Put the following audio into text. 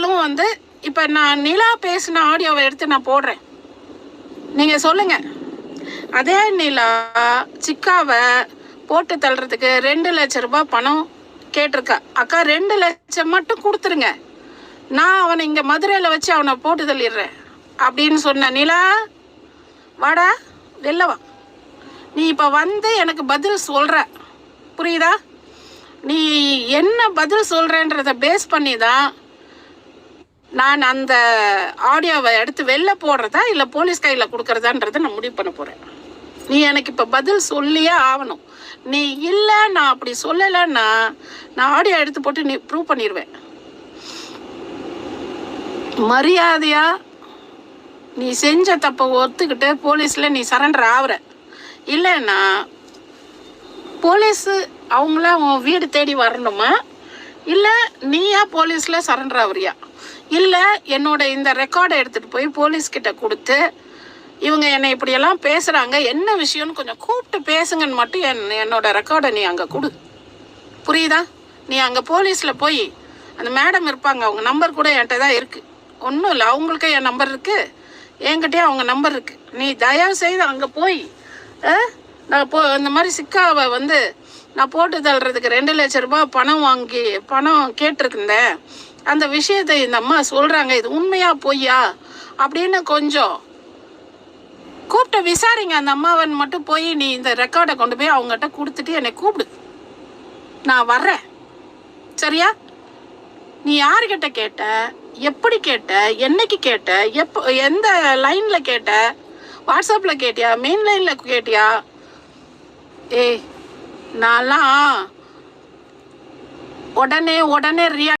இருந்தாலும் வந்து இப்போ நான் நிலா பேசின ஆடியோவை எடுத்து நான் போடுறேன். நீங்கள் சொல்லுங்கள் அதே நிலா சிக்காவை போட்டு தள்ளுறதுக்கு ரெண்டு லட்ச ரூபாய் பணம் கேட்டிருக்கா. அக்கா ரெண்டு லட்சம் மட்டும் கொடுத்துருங்க. நான் அவனை இங்கே மதுரையில் வச்சு அவனை போட்டு தள்ளிடுறேன். அப்படின்னு சொன்ன நிலா வாடா வெளில நீ இப்போ வந்து எனக்கு பதில் சொல்கிற புரியுதா? நீ என்ன பதில் சொல்கிறேன்றத பேஸ் பண்ணி தான் நான் அந்த ஆடியோவை எடுத்து வெளில போடுறதா இல்லை போலீஸ் கையில் கொடுக்குறதான்றத நான் முடிவு பண்ண போகிறேன் நீ எனக்கு இப்போ பதில் சொல்லியே ஆகணும். நீ இல்லை நான் அப்படி சொல்லலைன்னா நான் ஆடியோ எடுத்து போட்டு நீ ப்ரூவ் பண்ணிடுவேன் மரியாதையா நீ செஞ்ச தப்பை ஒத்துக்கிட்டு போலீஸில் நீ சரண்டர் ஆகுற இல்லைன்னா போலீஸு அவங்கள உன் வீடு தேடி வரணுமா? இல்லை நீயா போலீஸில் சரண்டர் ஆகுறியா இல்லை என்னோட இந்த ரெக்கார்டை எடுத்துகிட்டு போய் போலீஸ்கிட்ட கொடுத்து இவங்க என்னை இப்படியெல்லாம் பேசுகிறாங்க என்ன விஷயம்னு கொஞ்சம் கூப்பிட்டு பேசுங்கன்னு மட்டும் என் என்னோட ரெக்கார்டை நீ அங்கே கொடு. புரியுதா? நீ அங்கே போலீஸில் போய் அந்த மேடம் இருப்பாங்க அவங்க நம்பர் கூட என்கிட்ட தான் இருக்குது ஒன்றும் இல்லை அவங்களுக்கு என் நம்பர் இருக்குது என்கிட்டயே அவங்க நம்பர் இருக்குது நீ தயவு செய்து அங்கே போய் ஆ, நான் போ இந்த மாதிரி சிக்காவை வந்து நான் போட்டு தள்ளுறதுக்கு ரெண்டு லட்ச ரூபாய் பணம் வாங்கி பணம் கேட்டிருந்தேன். அந்த விஷயத்தை இந்த அம்மா சொல்கிறாங்க இது உண்மையா பொய்யா? அப்படின்னு கொஞ்சம் கூப்பிட்டு விசாரிங்க அந்த அம்மாவன் மட்டும் போய் நீ இந்த ரெக்கார்டை கொண்டு போய் அவங்ககிட்ட கொடுத்துட்டு என்னை கூப்பிடு. நான் வர்றேன். சரியா? நீ யார்கிட்ட கேட்ட? எப்படி கேட்ட? என்னைக்கு கேட்ட? எப்போ எந்த லைனில் கேட்ட? வாட்ஸ்அப்பில் கேட்டியா? மெயின் லைனில் கேட்டியா? ஏய் நான்லாம் உடனே உடனே ரியா